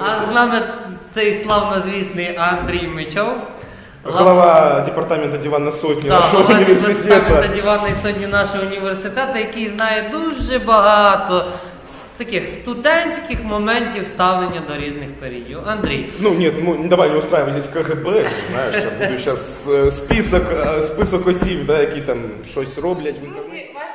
А з нами цей славнозвісний Андрій Мичов. Глава департамента диванной сотни Так, нашего голова департамента университета. диванної сотні нашого університету, який знає дуже багато таких студентських моментів ставлення до різних періодів. Андрій, Ну нет, ну не давай не устраивай здесь КГБ, ты знаешь, я буду сейчас список, е, список осіб, да, які там щось роблять. в інтернеті. Друзі, вас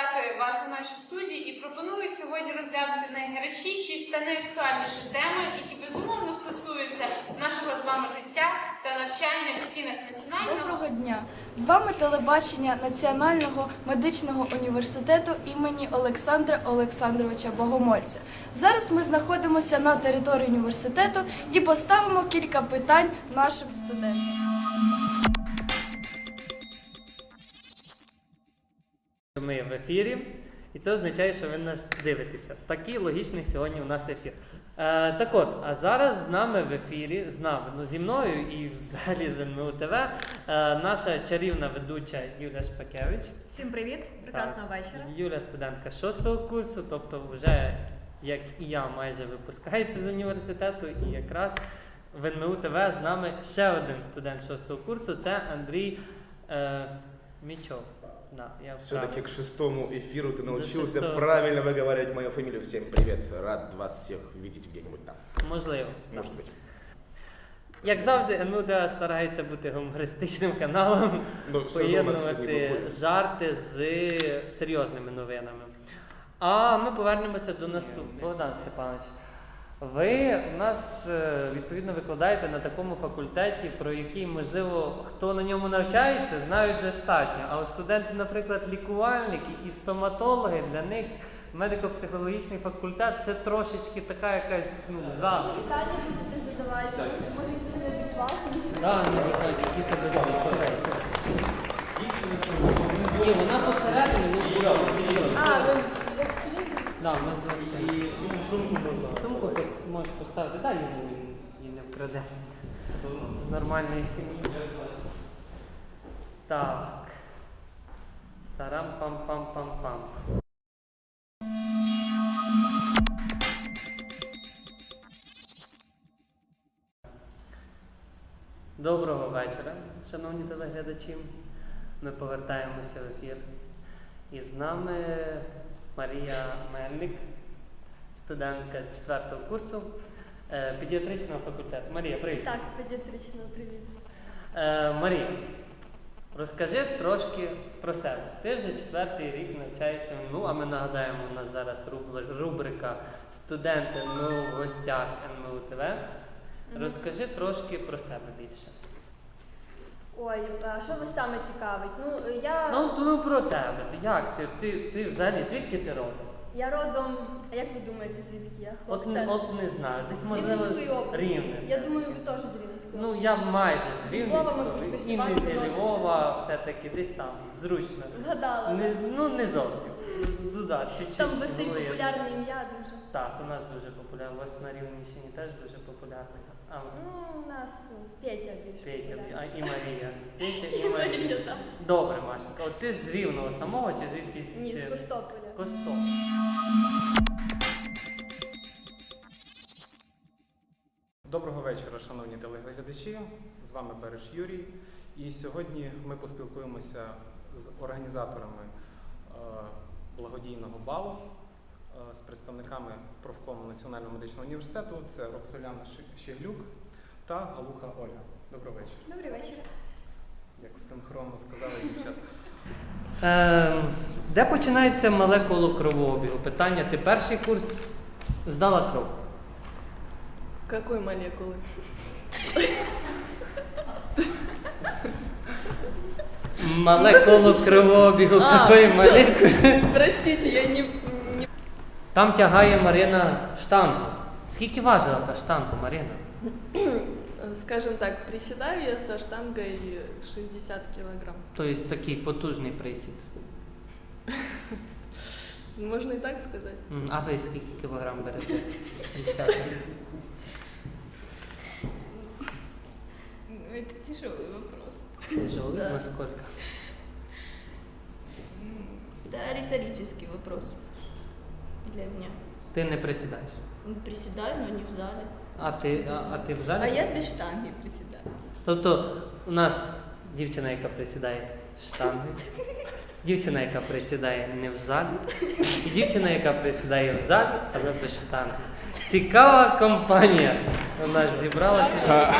вітати вас у нашій студії і пропоную сьогодні розглянути найгарячіші та найактуальніші теми, які безумовно стосуються нашого з вами життя та навчання в стінах національного. Доброго дня! З вами телебачення Національного медичного університету імені Олександра Олександровича Богомольця. Зараз ми знаходимося на території університету і поставимо кілька питань нашим студентам. Ефірі, і це означає, що ви нас дивитеся. Такий логічний сьогодні у нас ефір. Е, так от, а зараз з нами в ефірі, з нами, ну зі мною і взагалі з НМУ ТВ, е, наша чарівна ведуча Юля Шпакевич. Всім привіт, прекрасного Так. вечора. Юля студентка шостого курсу, тобто вже, як і я, майже випускається з університету, і якраз в НМУ ТВ з нами ще один студент шостого курсу це Андрій е, Мічов. Да, я Все-таки вправив. к шестому эфиру ты научился шестого. правильно выговаривать мою фамилию. Всем привет, рад вас всех видеть где-нибудь там, Можливо. может быть. Як завжди, НМУ ТВ старається бути гумористичним каналом, Но все равно у нас это не поєднувати выходит. жарти з серйозними новинами. А ми повернемося до наступного. Богдан Степанович, ви у нас е, відповідно викладаєте на такому факультеті, про який, можливо, хто на ньому навчається, знають достатньо. А от студенти, наприклад, лікувальники і стоматологи, для них медико-психологічний факультет це трошечки така якась ну, загадка. Питання будете задавати, може якісь неадекватні. Да, не заходь, які тебе зараз. Ні, вона посередині, ми посередині. А, ви з двох сторін? Да, з двох І сумку можна. Сумку пос- можеш поставити, дай йому він її не вкраде. З нормальної сім'ї. Так. Тарам-пам-пам-пам-пам. Доброго вечора, шановні телеглядачі. Ми повертаємося в ефір. І з нами Марія Мельник, студентка 4 курсу е, педіатричного факультету. Марія, привіт. Так, педіатрично, привіт. Е, Марія, розкажи трошки про себе. Ти вже четвертий рік навчаєшся в НМУ, а ми нагадаємо, у нас зараз рубри- рубрика Студенти НМУ в гостях НМУ ТВ. Розкажи трошки про себе більше. Ой, а що вас саме цікавить? Ну, я, Ну, ну про тебе. Як ти? Ти, ти взагалі звідки ти родом? я родом, а як ви думаєте, звідки я? От, не- от не знаю, десь з можливо Рівненської області. рівне. Я думаю, ви теж з Рівненської Ну я майже з З Львова, Рівненського мабуть, і не зі. Львова, все-таки десь там, зручно. Вгадала. Не, ну не зовсім. Ну да, чуть-чуть. Там Василь популярне ім'я дуже. Так, у нас дуже популярно. У вас на Рівненщині теж дуже популярний. А Ну, у нас ну, Петя більше. Петя, а і Марія. Петя і І Марія. Марія, так. Добре, Машенька. От ти з Рівного самого чи звідкись? Ні, з Костополя. Костом. Доброго вечора, шановні телеглядачі. З вами Береш Юрій. І сьогодні ми поспілкуємося з організаторами е, благодійного балу, з представниками профкому Національного медичного університету. Це Роксоляна Щеглюк та Галуха Оля. Добрий вечір. Добрий вечір. Як синхронно сказали дівчата. Ем, де починається мале коло кровообігу? Питання: ти перший курс здала кров? Какой молекулы? Мале коло кровообігу Простите, я не... не... Там тягає Марина штангу. Скільки важила та штанга, Марина? Скажем так, приседаю я со штангой 60 килограмм. Тобто такий потужний присід. Можно и так сказать. М, А ви скільки кілограм берете? дівчата? Ну, Это тяжелый вопрос. Тяжелий? Да. Наскільки? Да, риторический вопрос Для меня. Ти не присідаєш. Приседаю, но не в зале. А ти, а, а ти в залі? А я без штанги приседаю. Тобто у нас дівчина, яка присідає штанги, дівчина, яка присідає не в залі, і дівчина, яка присідає в залі, але без штанги. Цікава компанія у нас зібралася.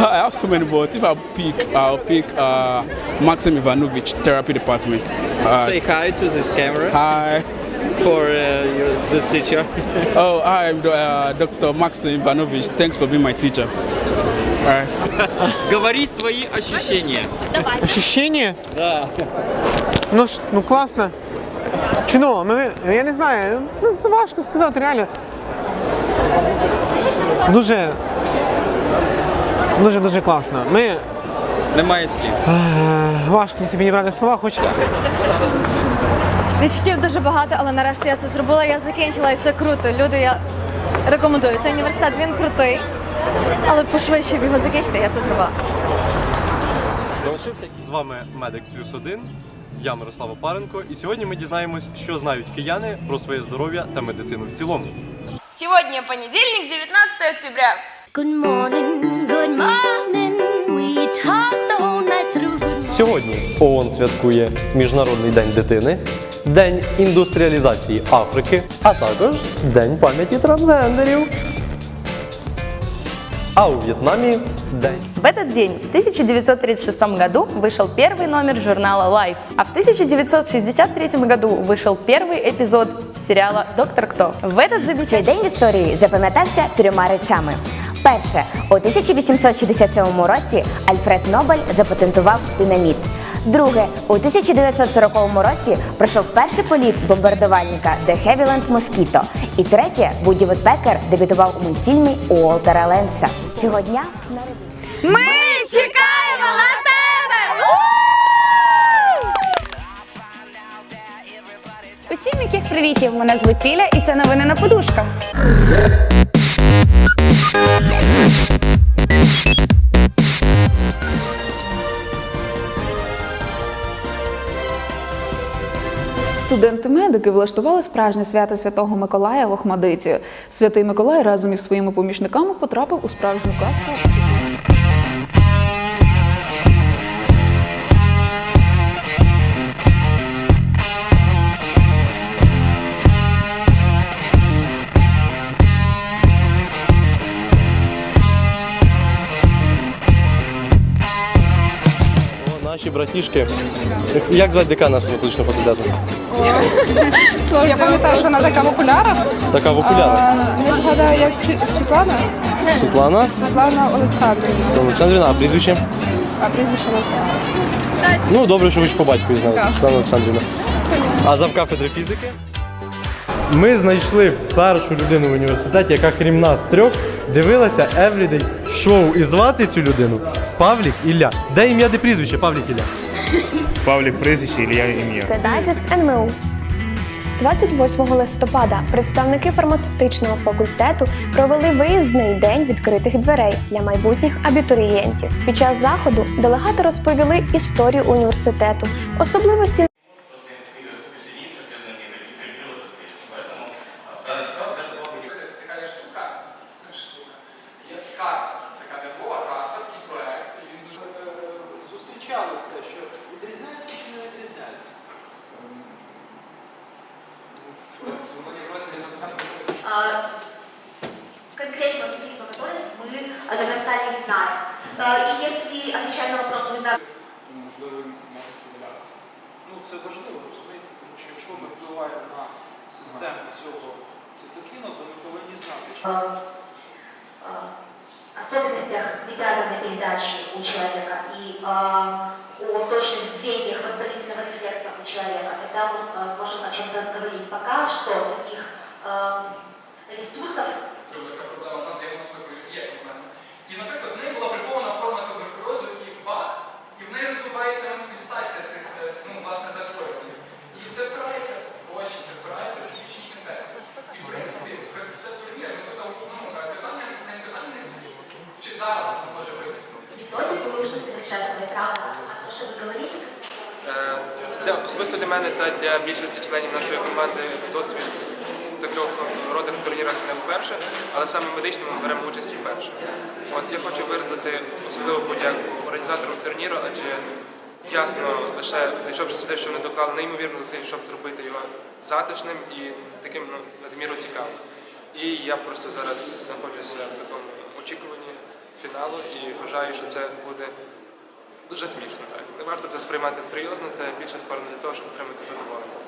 I have so many words. If I pick, I'll pick uh, Maxim Ivanovich, therapy department. Uh, Say hi to this camera hi. For uh, your, this teacher. Oh, hi, I'm uh, Dr. Maxim Ivanovich. Thanks for being my teacher. All right. Говори свои ощущения. Ощущение? Да. Ну, ж- ну класно. Чудово, ми, я не знаю, ну, важко сказати, реально. Дуже. Дуже дуже класно. Ми Немає слів. важко собі підібрати слова, хоч Відчуттів дуже багато, але нарешті я це зробила. Я закінчила і все круто. Люди, я рекомендую. Цей університет він крутий, але пошвидше б його закінчити, я це зробила. Залишився з вами медик плюс один. Я Мирослав Опаренко, і сьогодні ми дізнаємось, що знають кияни про своє здоров'я та медицину в цілому. Сегодня понедельник, 19 октября. Good morning, good morning. Сьогодні ООН святкує Міжнародний день дитини, День індустріалізації Африки, а також День пам'яті трансгендерів. А у В'єтнамі День В этот день, в 1936 году, вышел первый номер журнала Life, а в 1963 году вышел первый эпизод сериала «Доктор Кто». В этот Цей замечательный день в історії запам'ятався трьома речами. Перше, у 1867 році Альфред Нобель запатентував динаміт. Друге, у 1940 році пройшов перший політ бомбардувальника The Havilland Mosquito. І третє, Буді Вудпекер дебютував у мультфільмі Уолтера Ленса. Цього дня. Ми чекаємо на тебе! Усім яких привітів! Мене звуть Ліля і це новини на подушках. Студенти-медики влаштували справжнє свято Святого Миколая в Охмадиті. Святий Миколай разом із своїми помічниками потрапив у справжню казку. Наші братішки. Як- Як звати декана нашого медичного факультету? Слово, я пам'ятаю, що вона така популярна. Така популярна. Не згадаю, як Світлана. Світлана Світлана Олександрівна, Олександрівна, а прізвище? а прізвище не знаю. Ну, добре, що ви ж по батькові знаєте, Світлана Олександрівна. А завкафедри фізики? Ми знайшли першу людину в університеті, яка крім нас трьох дивилася Everyday шоу. І звати цю людину Павлік Ілля. Де ім'я, де прізвище? Павлік Ілля. Павлік прізвище, Ілля ім'я. Це дайджест НМУ. 28 листопада представники фармацевтичного факультету провели виїзний день відкритих дверей для майбутніх абітурієнтів. Під час заходу делегати розповіли історію університету, особливості И если отвечать на вопрос, вы за... Ну це важливо розумієте, тому що якщо ми впливаємо на систему цього цитокіну, то ми повинні знати, що особенностях медиаторной передачи у человека и э, о точных звеньях воспалительных рефлексов у человека, тогда мы э, сможем о чем-то говорить. Пока что Для, особисто для мене та для більшості членів нашої команди досвід так багатьох родах турнірах не вперше, але саме в медичному ми беремо участь вперше. От я хочу виразити особливу подяку організаторам турніру, адже ясно, лише зайшовши сюди, що вони доклали неймовірно зусиль, щоб зробити його затишним і таким ну, надміру цікавим. І я просто зараз знаходжуся в такому очікуванні фіналу і вважаю, що це буде дуже смішно. Так не варто це сприймати серйозно, це більше створено для того, щоб отримати задоволення.